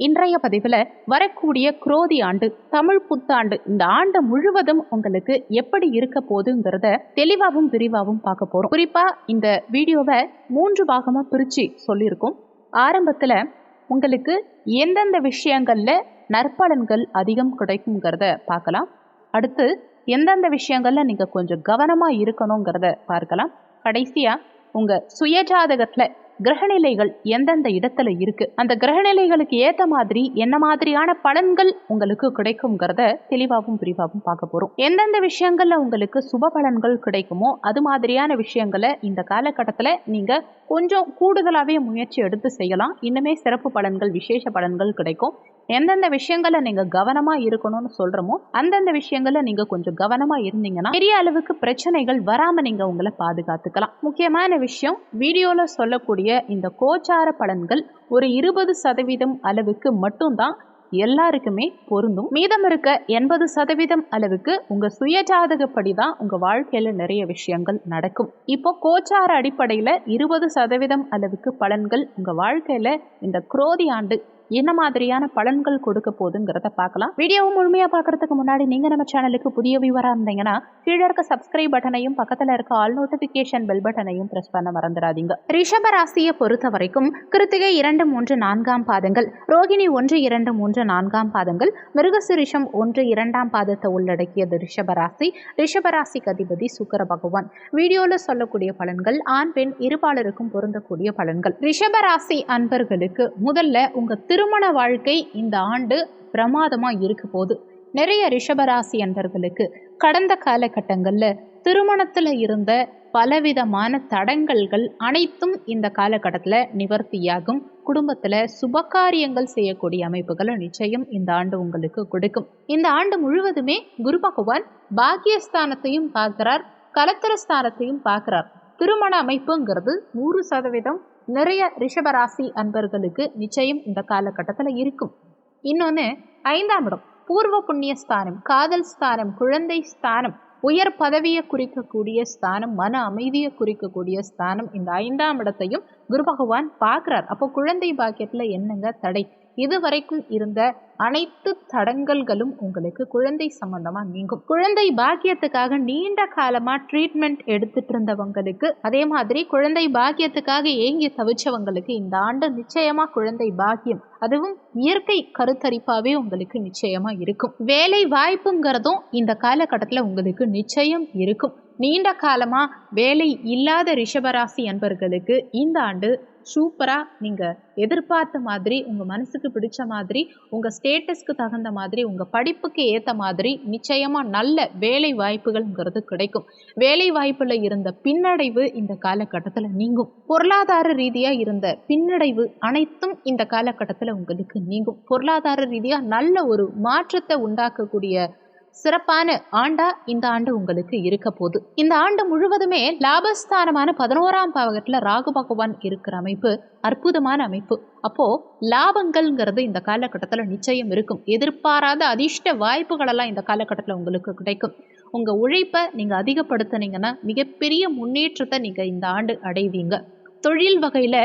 இன்றைய பதிவில் வரக்கூடிய குரோதி ஆண்டு தமிழ் புத்தாண்டு இந்த ஆண்டு முழுவதும் உங்களுக்கு எப்படி இருக்க போகுதுங்கிறத தெளிவாகவும் விரிவாகவும் பார்க்க போறோம். குறிப்பா இந்த வீடியோவை மூன்று பாகமா பிரிச்சு சொல்லியிருக்கோம். ஆரம்பத்துல உங்களுக்கு எந்தெந்த விஷயங்கள்ல நற்பலன்கள் அதிகம் கிடைக்குங்கிறத பார்க்கலாம். அடுத்து எந்தெந்த விஷயங்கள்ல நீங்க கொஞ்சம் கவனமா இருக்கணுங்கிறத பார்க்கலாம். கடைசியா உங்க சுயஜாதகத்துல கிரகநிலைகள் எந்தெந்த இடத்துல இருக்கு? அந்த கிரகநிலைகளுக்கு ஏத்த மாதிரி என்ன மாதிரியான பலன்கள் உங்களுக்கு கிடைக்குங்கிறத தெளிவாகவும் விரிவாகவும் பார்க்க போறோம். எந்தெந்த விஷயங்கள்ல உங்களுக்கு சுப பலன்கள் கிடைக்குமோ அது மாதிரியான விஷயங்களை இந்த காலகட்டத்தில் நீங்க கொஞ்சம் கூடுதலாகவே முயற்சி எடுத்து செய்யலாம். இன்னுமே சிறப்பு பலன்கள் விசேஷ பலன்கள் கிடைக்கும். எந்தெந்த விஷயங்களை நீங்க கவனமா இருக்கணும்னு சொல்றோமோ அந்தந்த விஷயங்களை நீங்க கொஞ்சம் கவனமா இருந்தீங்கன்னா பெரிய அளவுக்கு பிரச்சனைகள் வராம நீங்க உங்களை பாதுகாத்துக்கலாம். முக்கியமான விஷயம் வீடியோல சொல்லக்கூடிய இந்த கோச்சார பலன்கள் ஒரு இருபது சதவீதம் அளவுக்கு மட்டும்தான் எல்லாருக்குமே பொருந்தும். மீதம் இருக்க எண்பது சதவீதம் அளவுக்கு உங்க சுயஜாதகப்படி தான் உங்க வாழ்க்கையில நிறைய விஷயங்கள் நடக்கும். இப்போ கோச்சார அடிப்படையில இருபது சதவீதம் அளவுக்கு பலன்கள் உங்க வாழ்க்கையில இந்த குரோதி ஆண்டு என்ன மாதிரியான பலன்கள் கொடுக்க போகுதுங்கிறத பார்க்கலாம். வீடியோவை முழுமையா பார்க்கறதுக்கு முன்னாடி நீங்க நம்ம சேனலுக்கு புதிய விவரம் இருந்தீங்கன்னா கீழே இருக்க சப்ஸ்கிரைப் பட்டனையும் பக்கத்துல இருக்க ஆல் நோட்டிபிகேஷன் பெல் பட்டனையும் பிரஸ் பண்ண மறந்துடாதீங்க. ரிஷப ராசியை பொறுத்த வரைக்கும் கிருத்திகை இரண்டு மூன்று நான்காம் பாதங்கள் ரோகிணி ஒன்று இரண்டு மூன்று நான்காம் பாதங்கள் மிருகசுரிஷம் ஒன்று இரண்டாம் பாதத்தை உள்ளடக்கியது ரிஷபராசி ரிஷபராசிக்கு அதிபதி சுக்கர பகவான். வீடியோல சொல்லக்கூடிய பலன்கள் ஆண் பெண் இருபாலருக்கும் பொருந்தக்கூடிய பலன்கள். ரிஷபராசி அன்பர்களுக்கு முதல்ல உங்க திருமண வாழ்க்கை இந்த ஆண்டு பிரமாதமா இருக்க போகுது. நிறைய ரிஷபராசி அன்பர்களுக்கு கடந்த காலகட்டங்களில் திருமணத்தில் இருந்த பலவிதமான தடங்கல்கள் அனைத்தும் இந்த காலகட்டத்தில் நிவர்த்தியாகும். குடும்பத்தில் சுபகாரியங்கள் செய்யக்கூடிய அமைப்புகளை நிச்சயம் இந்த ஆண்டு உங்களுக்கு கொடுக்கும். இந்த ஆண்டு முழுவதுமே குரு பகவான் பாக்கியஸ்தானத்தையும் பார்க்கிறார் கலத்திரஸ்தானத்தையும் பார்க்கிறார். திருமண அமைப்புங்கிறது நூறு சதவீதம் நிறைய ரிஷபராசி அன்பர்களுக்கு நிச்சயம் இந்த காலகட்டத்தில் இருக்கும். இன்னொன்று ஐந்தாம் இடம் பூர்வ புண்ணிய ஸ்தானம் காதல் ஸ்தானம் குழந்தை ஸ்தானம் உயர் பதவியை குறிக்கக்கூடிய ஸ்தானம் மன அமைதியை குறிக்கக்கூடிய ஸ்தானம் இந்த ஐந்தாம் இடத்தையும் குரு பகவான் பார்க்குறார். அப்போ குழந்தை பாக்கியத்தில் என்னங்க தடை? இதுவரைக்கும் இருந்த அனைத்து தடங்கல்களும் உங்களுக்கு குழந்தை சம்பந்தமா நீங்கும். குழந்தை பாக்கியத்துக்காக நீண்ட காலமா ட்ரீட்மெண்ட் எடுத்துட்டு இருந்தவங்களுக்கு அதே மாதிரி குழந்தை பாக்கியத்துக்காக ஏங்கி தவிச்சவங்களுக்கு இந்த ஆண்டு நிச்சயமா குழந்தை பாக்கியம். அதுவும் இயற்கை கருத்தரிப்பாவே உங்களுக்கு நிச்சயமா இருக்கும். வேலை வாய்ப்புங்கிறதும் இந்த காலகட்டத்தில் உங்களுக்கு நிச்சயம் இருக்கும். நீண்ட காலமா வேலை இல்லாத ரிஷபராசி அன்பர்களுக்கு இந்த ஆண்டு சூப்பராக நீங்கள் எதிர்பார்த்த மாதிரி உங்கள் மனசுக்கு பிடிச்ச மாதிரி உங்கள் ஸ்டேட்டஸ்க்கு தகுந்த மாதிரி உங்கள் படிப்புக்கு ஏற்ற மாதிரி நிச்சயமாக நல்ல வேலை வாய்ப்புகள்ங்கிறது கிடைக்கும். வேலை வாய்ப்பில் இருந்த பின்னடைவு இந்த காலகட்டத்தில் நீங்கும். பொருளாதார ரீதியாக இருந்த பின்னடைவு அனைத்தும் இந்த காலகட்டத்தில் உங்களுக்கு நீங்கும். பொருளாதார ரீதியாக நல்ல ஒரு மாற்றத்தை உண்டாக்கக்கூடிய சிறப்பான ஆண்டா இந்த ஆண்டு உங்களுக்கு இருக்க போகுது. இந்த ஆண்டு முழுவதுமே லாபஸ்தானமான பதினோராம் பாவகத்தில் ராகு பகவான் இருக்கிற அமைப்பு அற்புதமான அமைப்பு. அப்போ லாபங்கள்ங்கிறது இந்த காலகட்டத்தில் நிச்சயம் இருக்கும். எதிர்பாராத அதிர்ஷ்ட வாய்ப்புகளெல்லாம் இந்த காலகட்டத்தில் உங்களுக்கு கிடைக்கும். உங்கள் உழைப்பை நீங்கள் அதிகப்படுத்தினீங்கன்னா மிகப்பெரிய முன்னேற்றத்தை நீங்கள் இந்த ஆண்டு அடைவீங்க. தொழில் வகையில்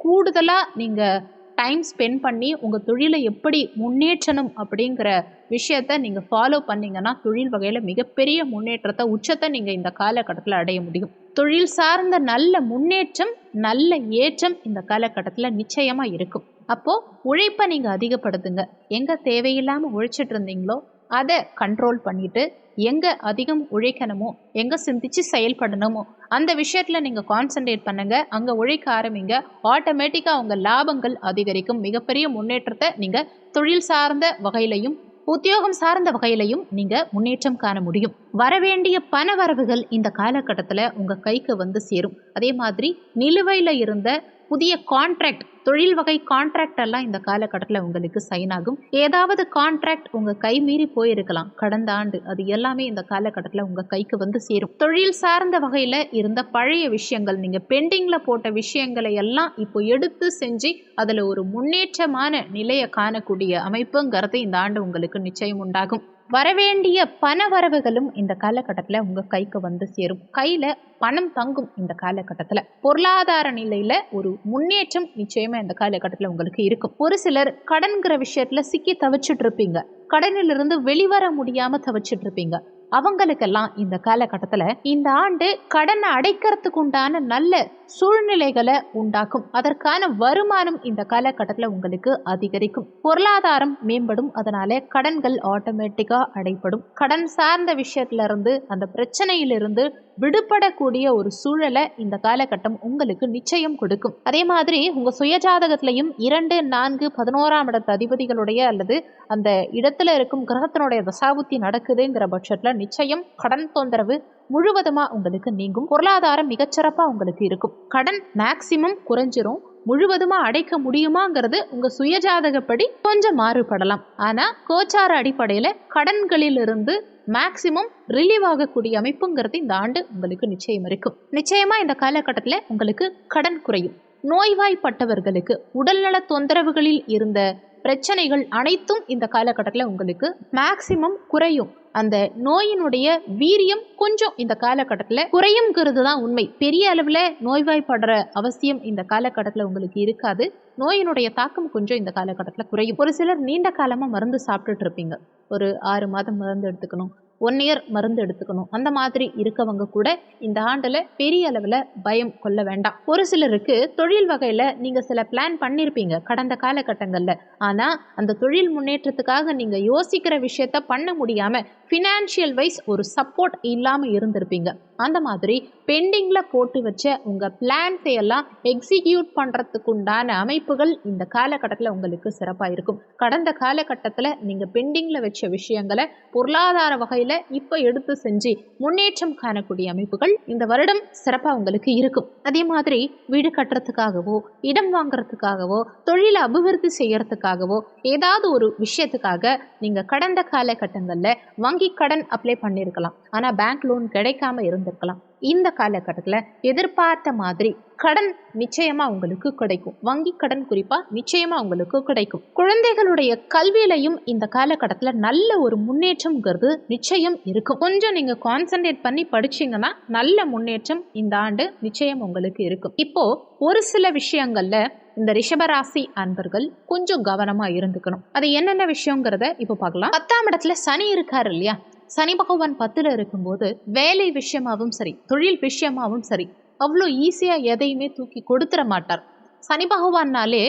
கூடுதலாக நீங்கள் டைம் ஸ்பெண்ட் பண்ணி உங்கள் தொழிலை எப்படி முன்னேற்றணும் அப்படிங்கிற விஷயத்த நீங்கள் ஃபாலோ பண்ணிங்கன்னா தொழில் வகையில் மிகப்பெரிய முன்னேற்றத்தை உச்சத்தை நீங்கள் இந்த காலகட்டத்தில் அடைய முடியும். தொழில் சார்ந்த நல்ல முன்னேற்றம் நல்ல ஏற்றம் இந்த காலகட்டத்தில் நிச்சயமாக இருக்கும். அப்போது உழைப்பை நீங்கள் அதிகப்படுத்துங்க. எங்கே தேவையில்லாமல் உழைச்சிட்டு இருந்தீங்களோ அதை கண்ட்ரோல் பண்ணிவிட்டு எங்கே அதிகம் உழைக்கணுமோ எங்கே சிந்திச்சு செயல்படணுமோ அந்த விஷயத்தில் நீங்கள் கான்சன்ட்ரேட் பண்ணுங்கள் அங்கே உழைக்க ஆரம்பிங்க. ஆட்டோமேட்டிக்காக உங்கள் லாபங்கள் அதிகரிக்கும். மிகப்பெரிய முன்னேற்றத்தை நீங்கள் தொழில் சார்ந்த வகையிலையும் உத்தியோகம் சார்ந்த வகையிலையும் நீங்கள் முன்னேற்றம் காண முடியும். வரவேண்டிய பண வரவுகள் இந்த காலகட்டத்தில் உங்கள் கைக்கு வந்து சேரும். அதே மாதிரி நிலுவையில் இருந்த புதிய கான்ட்ராக்ட் தொழில் வகை கான்ட்ராக்ட் எல்லாம் இந்த காலகட்டத்தில் உங்களுக்கு சைன் ஆகும். ஏதாவது கான்ட்ராக்ட் உங்கள் கை மீறி போயிருக்கலாம். கடந்த ஆண்டு அது எல்லாமே இந்த காலகட்டத்தில் உங்கள் கைக்கு வந்து சேரும். தொழில் சார்ந்த வகையில் இருந்த பழைய விஷயங்கள் நீங்கள் பெண்டிங்கில் போட்ட விஷயங்களை எல்லாம் இப்போ எடுத்து செஞ்சு அதில் ஒரு முன்னேற்றமான நிலையை காணக்கூடிய அமைப்புங்கிறது இந்த ஆண்டு உங்களுக்கு நிச்சயம் உண்டாகும். வரவேண்டிய பண வரவுகளும் இந்த காலகட்டத்தில் உங்கள் கைக்கு வந்து சேரும். கையில் பணம் தங்கும் இந்த காலகட்டத்தில். பொருளாதார நிலையில் ஒரு முன்னேற்றம் நிச்சயமாக இந்த காலகட்டத்தில் உங்களுக்கு இருக்கும். ஒரு சிலர் கடன்கிற விஷயத்தில் சிக்கி தவிச்சிட்டு இருப்பீங்க. கடனிலிருந்து வெளிவர முடியாமல் தவிச்சிட்டு இருப்பீங்க. அவங்களுக்கெல்லாம் இந்த காலகட்டத்தில் இந்த ஆண்டு கடனை அடைக்கிறதுக்கு உண்டான நல்ல சூழ்நிலைகளை உண்டாக்கும். அதற்கான வருமானம் இந்த காலகட்டத்தில் உங்களுக்கு அதிகரிக்கும். பொருளாதாரம் மேம்படும். அதனால கடன்கள் ஆட்டோமேட்டிக்காக அடைப்படும் கடன் சார்ந்த விஷயத்துல இருந்து அந்த பிரச்சனையிலிருந்து விடுபடக்கூடிய ஒரு சூழலை இந்த காலகட்டம் உங்களுக்கு நிச்சயம் கொடுக்கும். அதே மாதிரி உங்க சுயஜாதகத்திலையும் இரண்டு நான்கு பதினோராம் இடத்து அதிபதிகளுடைய அல்லது அந்த இடத்துல இருக்கும் கிரகத்தினுடைய தசாபுத்தி நடக்குதுங்கிற பட்சத்தில் நிச்சயம் கடன் தொந்தரவு முழுவதுமா உங்களுக்கு நீங்கும். பொருளாதாரம் மிகச்சிறப்பா உங்களுக்கு இருக்கும். கடன் மேக்சிமம் குறைஞ்சிரும். முழுவதுமா அடைக்க முடியுமாங்கிறது உங்க சுயஜாதகப்படி கொஞ்சம் மாறுபடலாம். ஆனா கோச்சார அடிப்படையில கடன்களிலிருந்து மேக்சிமம் ரிலீவ் ஆகக்கூடிய அமைப்புங்கிறது இந்த ஆண்டு உங்களுக்கு நிச்சயம் இருக்கும். நிச்சயமா இந்த காலகட்டத்தில் உங்களுக்கு கடன் குறையும். நோய்வாய்ப்பட்டவர்களுக்கு உடல்நல தொந்தரவுகளில் இருந்த பிரச்சனைகள் அனைத்தும் இந்த காலகட்டத்தில் உங்களுக்கு மேக்சிமம் குறையும். அந்த நோயினுடைய வீரியம் கொஞ்சம் இந்த காலகட்டத்தில் குறையுங்கிறது தான் உண்மை. பெரிய அளவில் நோய்வாய்ப்படுற அவசியம் இந்த காலகட்டத்தில் உங்களுக்கு இருக்காது. நோயினுடைய தாக்கம் கொஞ்சம் இந்த காலகட்டத்தில் குறையும். ஒரு சிலர் நீண்ட காலமாக மருந்து சாப்பிட்டுட்டு இருப்பீங்க. ஒரு ஆறு மாதம் மருந்து எடுத்துக்கணும். ஒன் இயர் மருந்து எடுத்துக்கணும். அந்த மாதிரி இருக்கவங்க கூட இந்த ஆண்டில் பெரிய அளவில் பயம் கொள்ள வேண்டாம். ஒரு சிலருக்கு தொழில் வகையில் நீங்கள் சில பிளான் பண்ணியிருப்பீங்க கடந்த காலகட்டங்களில். ஆனால் அந்த தொழில் முன்னேற்றத்துக்காக நீங்கள் யோசிக்கிற விஷயத்த பண்ண முடியாமல் ஃபினான்ஷியல் வைஸ் ஒரு சப்போர்ட் இல்லாமல் இருந்திருப்பீங்க. அந்த மாதிரி பெண்டிங்கில் போட்டு வச்ச உங்கள் பிளான்ஸை எல்லாம் எக்ஸிக்யூட் பண்ணுறதுக்குண்டான அமைப்புகள் இந்த காலகட்டத்தில் உங்களுக்கு சிறப்பாக இருக்கும் கடந்த காலகட்டத்தில் நீங்கள் பெண்டிங்கில் வச்ச விஷயங்களை பொருளாதார வகையில் இப்போ எடுத்து செஞ்சு முன்னேற்றம் காணக்கூடிய அமைப்புகள் இந்த வருடம் சிறப்பாக உங்களுக்கு இருக்கும். அதே மாதிரி வீடு கட்டுறதுக்காகவோ இடம் வாங்குறதுக்காகவோ தொழிலை அபிவிருத்தி செய்கிறதுக்காகவோ ஏதாவது ஒரு விஷயத்துக்காக நீங்கள் கடந்த காலகட்டங்களில் வங்கி கடன் அப்ளை பண்ணியிருக்கலாம் ஆனால் பேங்க் லோன் கிடைக்காம இருந்திருக்கலாம். இந்த காலகட்டத்தில் எதிர்பார்த்த மாதிரி கடன் நிச்சயமா உங்களுக்கு கிடைக்கும். வங்கி கடன் குறிப்பா நிச்சயமா உங்களுக்கு கிடைக்கும். குழந்தைகளுடைய கல்வியிலையும் இந்த காலகட்டத்தில் நல்ல ஒரு முன்னேற்றம்ங்கிறது நிச்சயம் இருக்கும். கொஞ்சம் நீங்க கான்சென்ட்ரேட் பண்ணி படிச்சீங்கன்னா நல்ல முன்னேற்றம் இந்த ஆண்டு நிச்சயம் உங்களுக்கு இருக்கும். இப்போ ஒரு சில விஷயங்கள்ல இந்த ரிஷபராசி அன்பர்கள் கொஞ்சம் கவனமா இருந்துக்கணும். அது என்னென்ன விஷயங்கிறத இப்போ பார்க்கலாம். பத்தாம் இடத்துல சனி இருக்காரு இல்லையா? சனி பகவான் பத்துல இருக்கும்போது வேலை விஷயமாவும் சரி தொழில் விஷயமாவும் சரி அவ்வளோ ஈஸியாக எதையுமே தூக்கி கொடுத்துட மாட்டார். சனி பகவான்னாலே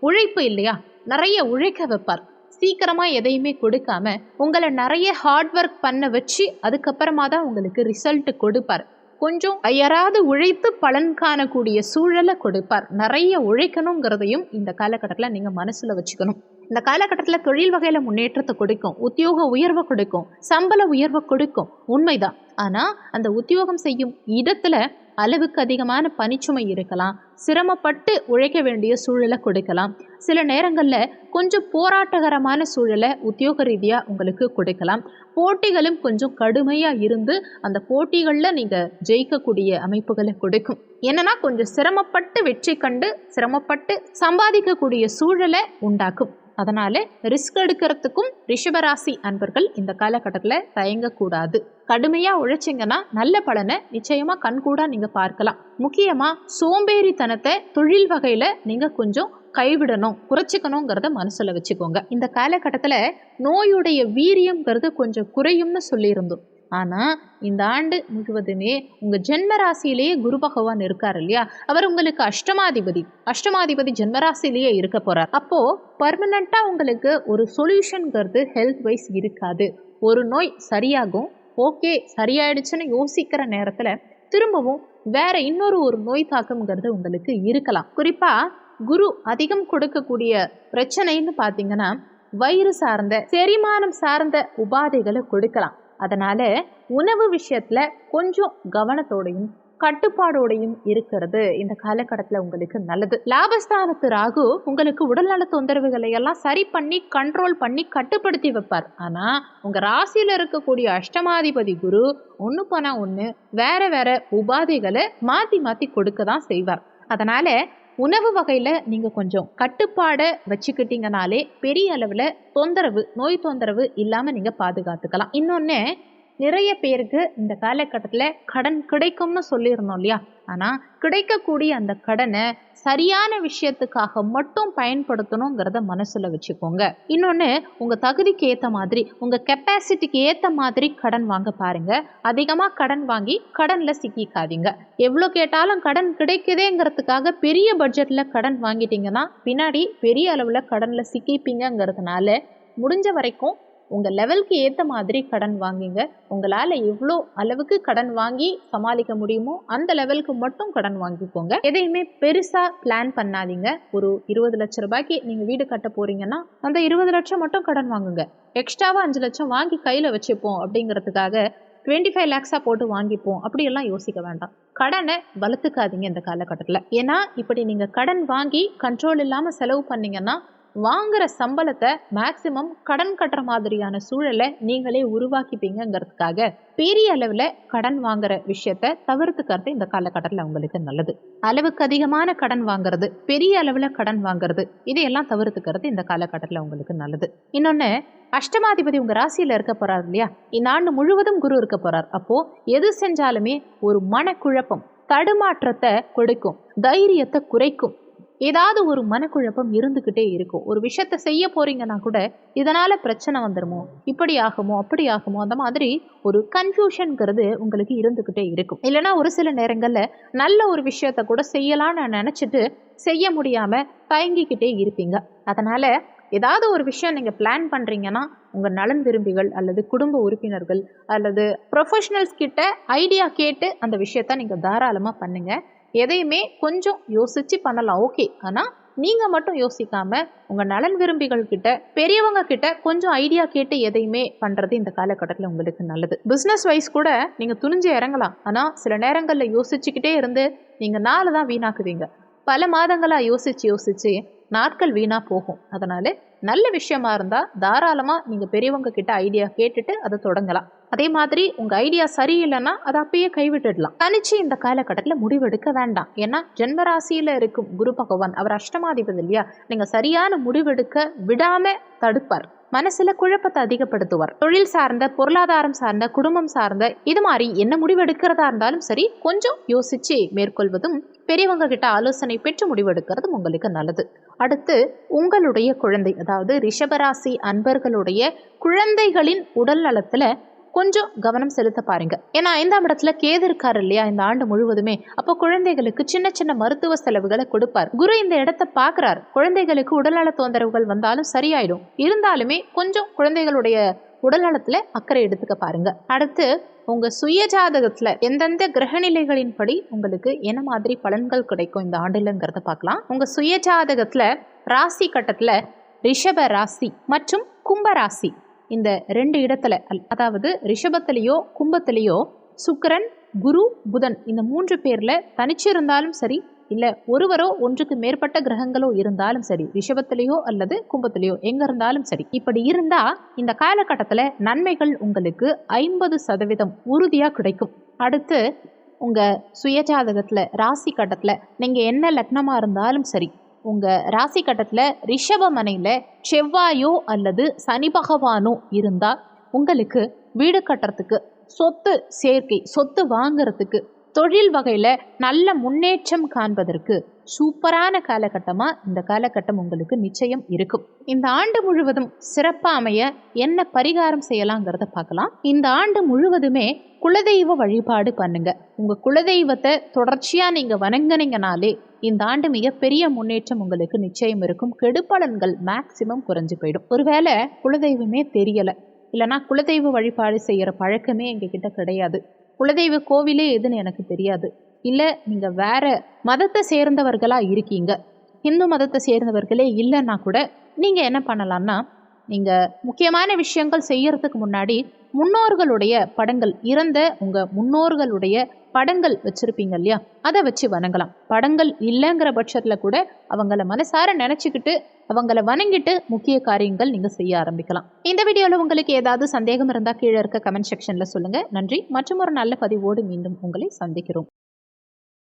உழைப்பு இல்லையா? நிறைய உழைக்க வைப்பார். சீக்கிரமாக எதையுமே கொடுக்காம உங்களை நிறைய ஹார்ட் ஒர்க் பண்ண வச்சு அதுக்கப்புறமா தான் உங்களுக்கு ரிசல்ட் கொடுப்பார். கொஞ்சம் யாராவது உழைத்து பலன் காணக்கூடிய சூழலை கொடுப்பார். நிறைய உழைக்கணுங்கிறதையும் இந்த காலகட்டத்தில் நீங்கள் மனசில் வச்சுக்கணும். இந்த காலகட்டத்தில் தொழில் வகையில் முன்னேற்றத்தை கொடுக்கும் உத்தியோக உயர்வை கொடுக்கும் சம்பள உயர்வை கொடுக்கும் உண்மைதான். ஆனால் அந்த உத்தியோகம் செய்யும் இடத்துல அளவுக்கு அதிகமான பணிச்சுமை இருக்கலாம் சிரமப்பட்டு உழைக்க வேண்டிய சூழலை கொடுக்கலாம். சில நேரங்களில் கொஞ்சம் போராட்டகரமான சூழலை உத்தியோக ரீதியாக உங்களுக்கு கொடுக்கலாம். போட்டிகளும் கொஞ்சம் கடுமையாக இருந்து அந்த போட்டிகளில் நீங்கள் ஜெயிக்கக்கூடிய அமைப்புகளை கொடுக்கும். என்னன்னா கொஞ்சம் சிரமப்பட்டு வெற்றி கண்டு சிரமப்பட்டு சம்பாதிக்கக்கூடிய சூழலை உண்டாக்கும். அதனால ரிஸ்க் எடுக்கிறதுக்கும் ரிஷபராசி அன்பர்கள் இந்த காலகட்டத்தில் தயங்கக்கூடாது. கடுமையாக உழைச்சிங்கன்னா நல்ல பலனை நிச்சயமாக கண்கூடா நீங்கள் பார்க்கலாம். முக்கியமாக சோம்பேறித்தனத்தை தொழில் வகையில் நீங்கள் கொஞ்சம் கைவிடணும் குறைச்சிக்கணுங்கிறத மனசில் வச்சுக்கோங்க. இந்த காலகட்டத்தில் நோயுடைய வீரியங்கிறது கொஞ்சம் குறையும்னு சொல்லியிருந்தோம். ஆனால் இந்த ஆண்டு முழுவதுமே உங்கள் ஜென்மராசியிலேயே குரு பகவான் இருக்கார் இல்லையா? அவர் உங்களுக்கு அஷ்டமாதிபதி அஷ்டமாதிபதி ஜென்மராசிலேயே இருக்க போகிறார் அப்போது பர்மனண்ட்டாக உங்களுக்கு ஒரு சொல்யூஷனுங்கிறது ஹெல்த் வைஸ் இருக்காது. ஒரு நோய் சரியாகும் ஓகே சரியாயிடுச்சுன்னு யோசிக்கிற நேரத்தில் திரும்பவும் வேற இன்னொரு ஒரு நோய் தாக்கம்ங்கிறது உங்களுக்கு இருக்கலாம். குறிப்பாக குரு அதிகம் கொடுக்கக்கூடிய பிரச்சனைன்னு பார்த்தீங்கன்னா வயிறு சார்ந்த செரிமானம் சார்ந்த உபாதைகளை கொடுக்கலாம். அதனால உணவு விஷயத்துல கொஞ்சம் கவனத்தோடையும் கட்டுப்பாடோடையும் இருக்கிறது. இந்த காலகட்டத்தில் உங்களுக்கு நல்லது. லாபஸ்தானத்து ராகு உங்களுக்கு உடல்நல தொந்தரவுகளை எல்லாம் சரி பண்ணி கண்ட்ரோல் பண்ணி கட்டுப்படுத்தி வைப்பார். ஆனால் உங்கள் ராசியில் இருக்கக்கூடிய அஷ்டமாதிபதி குரு ஒன்று போனால் ஒன்று வேற வேற உபாதைகளை மாற்றி மாற்றி கொடுக்க தான் செய்வார். அதனால உணவு வகையில் நீங்கள் கொஞ்சம் கட்டுப்பாடை வச்சுக்கிட்டீங்கனாலே பெரிய அளவில் தொந்தரவு நோய் தொந்தரவு இல்லாமல் நீங்கள் பாதுகாத்துக்கலாம். இன்னொன்று நிறைய பேருக்கு இந்த காலகட்டத்தில் கடன் கிடைக்கும்னு சொல்லியிருந்தோம் இல்லையா? ஆனால் கிடைக்கக்கூடிய அந்த கடனை சரியான விஷயத்துக்காக மட்டும் பயன்படுத்தணுங்கிறத மனசில் வச்சுக்கோங்க. இன்னொன்று உங்கள் தகுதிக்கு ஏற்ற மாதிரி உங்கள் கெப்பாசிட்டிக்கு ஏற்ற மாதிரி கடன் வாங்க பாருங்கள் அதிகமாக கடன் வாங்கி கடனில் சிக்கிக்காதீங்க. எவ்வளோ கேட்டாலும் கடன் கிடைக்குதேங்கிறதுக்காக பெரிய பட்ஜெட்டில் கடன் வாங்கிட்டீங்கன்னா பின்னாடி பெரிய அளவில் கடனில் சிக்கிப்பீங்கங்கிறதுனால முடிஞ்ச வரைக்கும் உங்கள் லெவலுக்கு ஏற்ற மாதிரி கடன் வாங்குங்க. உங்களால் எவ்வளோ அளவுக்கு கடன் வாங்கி சமாளிக்க முடியுமோ அந்த லெவலுக்கு மட்டும் கடன் வாங்கிக்கோங்க. எதையுமே பெருசாக பிளான் பண்ணாதீங்க. ஒரு இருபது லட்ச ரூபாய்க்கு நீங்கள் வீடு கட்ட போகிறீங்கன்னா அந்த இருபது லட்சம் மட்டும் கடன் வாங்குங்க. எக்ஸ்ட்ராவாக அஞ்சு லட்சம் வாங்கி கையில் வச்சுப்போம் அப்படிங்கிறதுக்காக டுவெண்ட்டி ஃபைவ் லேக்ஸாக போட்டு வாங்கிப்போம். அப்படியெல்லாம் யோசிக்க வேண்டாம். கடனை வளர்த்துக்காதீங்க இந்த காலகட்டத்தில். ஏன்னா இப்படி நீங்கள் கடன் வாங்கி கண்ட்ரோல் இல்லாமல் செலவு பண்ணிங்கன்னா வாங்குற சம்பளத்தை மேக்சிமம் கடன் கட்டுற மாதிரியான சூழலை நீங்களே உருவாக்கிப்பீங்கிறதுக்காக பெரிய அளவில் கடன் வாங்குற விஷயத்த தவிர்த்துக்கிறது இந்த காலகட்டத்தில் உங்களுக்கு நல்லது. அளவுக்கு அதிகமான கடன் வாங்குறது பெரிய அளவில் கடன் வாங்குறது இதையெல்லாம் தவிர்த்துக்கிறது இந்த காலகட்டத்தில் உங்களுக்கு நல்லது. இன்னொன்று அஷ்டமாதிபதி உங்கள் ராசியில இருக்க போறார் இல்லையா? இந்த ஆண்டு முழுவதும் குரு இருக்க போறார். அப்போ எது செஞ்சாலுமே ஒரு மனக்குழப்பம் தடுமாற்றத்தை கொடுக்கும் தைரியத்தை குறைக்கும். ஏதாவது ஒரு மனக்குழப்பம் இருந்துக்கிட்டே இருக்கும். ஒரு விஷயத்த செய்ய போறீங்கன்னா கூட இதனால பிரச்சனை வந்துடுமோ இப்படி ஆகுமோ? அப்படி ஆகுமோ? அந்த மாதிரி ஒரு கன்ஃபியூஷன்ங்கிறது உங்களுக்கு இருந்துக்கிட்டே இருக்கும். இல்லைன்னா ஒரு சில நேரங்களில் நல்ல ஒரு விஷயத்த கூட செய்யலாம்னு நினச்சிட்டு செய்ய முடியாம தயங்கிக்கிட்டே இருப்பீங்க. அதனால ஏதாவது ஒரு விஷயம் நீங்கள் பிளான் பண்ணுறீங்கன்னா உங்கள் நலன் விரும்பிகள் அல்லது குடும்ப உறுப்பினர்கள் அல்லது ப்ரொஃபஷனல்ஸ் கிட்ட ஐடியா கேட்டு அந்த விஷயத்த நீங்கள் தாராளமாக பண்ணுங்கள் எதையுமே கொஞ்சம் யோசிச்சு பண்ணலாம். ஓகே. ஆனால் நீங்கள் மட்டும் யோசிக்காம உங்கள் நலன் விரும்பிகள் கிட்ட பெரியவங்க கிட்ட கொஞ்சம் ஐடியா கேட்டு எதையுமே பண்ணுறது இந்த காலகட்டத்தில் உங்களுக்கு நல்லது. பிஸ்னஸ் வைஸ் கூட நீங்கள் துணிஞ்சு இறங்கலாம். ஆனால் சில நேரங்களில் யோசிச்சுக்கிட்டே இருந்து நீங்கள் நாள் தான் வீணாக்குவீங்க. பல மாதங்களாக யோசிச்சு யோசிச்சு நாட்கள் வீணாக போகும். அதனால நல்ல விஷயமா இருந்தால் தாராளமாக நீங்கள் பெரியவங்க கிட்ட ஐடியா கேட்டுட்டு அதை தொடங்கலாம். அதே மாதிரி உங்கள் ஐடியா சரியில்லைன்னா அதை அப்பயே கைவிட்டுடலாம். தனிச்சு இந்த காலகட்டத்தில் முடிவெடுக்க வேண்டாம். ஏன்னா ஜென்மராசியில் இருக்கும் குரு பகவான் அவர் அஷ்டமாதிபதி இல்லையா? நீங்கள் சரியான முடிவெடுக்க விடாம தடுப்பார். மனசுல குழப்பத்தை அதிகப்படுத்துவார். தொழில் சார்ந்த பொருளாதாரம் சார்ந்த குடும்பம் சார்ந்த இது மாதிரி என்ன முடிவெடுக்கிறதா இருந்தாலும் சரி கொஞ்சம் யோசிச்சு மேற்கொள்வதும் பெரியவங்க கிட்ட ஆலோசனை பெற்று முடிவெடுக்கிறதும் உங்களுக்கு நல்லது. அடுத்து உங்களுடைய குழந்தை அதாவது ரிஷபராசி அன்பர்களுடைய குழந்தைகளின் உடல் நலத்துல கொஞ்சம் கவனம் செலுத்த பாருங்க. ஏன்னா ஐந்தாம் இடத்துல கேது இருக்காரு இல்லையா? இந்த ஆண்டு முழுவதுமே. அப்போ குழந்தைகளுக்கு சின்ன சின்ன மருத்துவ செலவுகளை கொடுப்பார். குரு இந்த இடத்த பார்க்குறார். குழந்தைகளுக்கு உடல்நல தொந்தரவுகள் வந்தாலும் சரியாயிடும். இருந்தாலுமே கொஞ்சம் குழந்தைகளுடைய உடல்நலத்துல அக்கறை எடுத்துக்க பாருங்க. அடுத்து உங்க சுய ஜாதகத்துல எந்தெந்த கிரகநிலைகளின்படி உங்களுக்கு என்ன மாதிரி பலன்கள் கிடைக்கும் இந்த ஆண்டுலங்கிறத பார்க்கலாம். உங்க சுய ஜாதகத்துல ராசி கட்டத்துல ரிஷப ராசி மற்றும் கும்ப ராசி. இந்த ரெண்டு இடத்துல அல்- அதாவது ரிஷபத்திலேயோ கும்பத்திலேயோ சுக்கரன் குரு புதன் இந்த மூன்று பேர்ல தனிச்சிருந்தாலும் சரி இல்ல ஒருவரோ ஒன்றுக்கு மேற்பட்ட கிரகங்களோ இருந்தாலும் சரி ரிஷபத்திலேயோ அல்லது கும்பத்திலேயோ எங்க இருந்தாலும் சரி இப்படி இருந்தா இந்த காலகட்டத்துல நன்மைகள் உங்களுக்கு ஐம்பது சதவீதம் உறுதியா கிடைக்கும். அடுத்து உங்க சுயஜாதகத்துல ராசி கட்டத்துல நீங்க என்ன லக்னமா இருந்தாலும் சரி உங்கள் ராசி கட்டத்தில் ரிஷபமனையில் செவ்வாயோ அல்லது சனி பகவானோ இருந்தால் உங்களுக்கு வீடு கட்டுறதுக்கு சொத்து சேர்க்கை சொத்து வாங்குறதுக்கு தொழில் வகையில் நல்ல முன்னேற்றம் காண்பதற்கு சூப்பரான காலகட்டமாக இந்த காலகட்டம் உங்களுக்கு நிச்சயம் இருக்கும். இந்த ஆண்டு முழுவதும் சிறப்பாக அமைய என்ன பரிகாரம் செய்யலாங்கிறத பார்க்கலாம். இந்த ஆண்டு முழுவதுமே குலதெய்வ வழிபாடு பண்ணுங்க. உங்க குலதெய்வத்தை தொடர்ச்சியாக நீங்கள் வணங்கினீங்கனாலே இந்த ஆண்டு மிகப்பெரிய முன்னேற்றம் உங்களுக்கு நிச்சயம் இருக்கும். கெடுபலன்கள் மேக்சிமம் குறைஞ்சு போயிடும். ஒருவேளை குலதெய்வமே தெரியலை. இல்லைனா குலதெய்வ வழிபாடு செய்கிற பழக்கமே எங்ககிட்ட கிடையாது. குலதெய்வ கோவிலே எதுன்னு எனக்கு தெரியாது. இல்லை நீங்கள் வேற மதத்தை சேர்ந்தவர்களாக இருக்கீங்க. இந்து மதத்தை சேர்ந்தவர்களே இல்லைன்னா கூட நீங்கள் என்ன பண்ணலாம்னா நீங்கள் முக்கியமான விஷயங்கள் செய்யறதுக்கு முன்னாடி முன்னோர்களுடைய படங்கள் இறந்த உங்கள் முன்னோர்களுடைய படங்கள் வச்சுருப்பீங்க இல்லையா? அதை வச்சு வணங்கலாம். படங்கள் இல்லைங்கிற பட்சத்தில் கூட அவங்கள மனசார நினச்சிக்கிட்டு அவங்கள வணங்கிட்டு முக்கிய காரியங்கள் நீங்கள் செய்ய ஆரம்பிக்கலாம். இந்த வீடியோவில் உங்களுக்கு ஏதாவது சந்தேகம் இருந்தால் கீழே இருக்க கமெண்ட் செக்ஷனில் சொல்லுங்கள் நன்றி. மற்றும் ஒரு நல்ல பதிவோடு மீண்டும் உங்களை சந்திக்கிறோம்.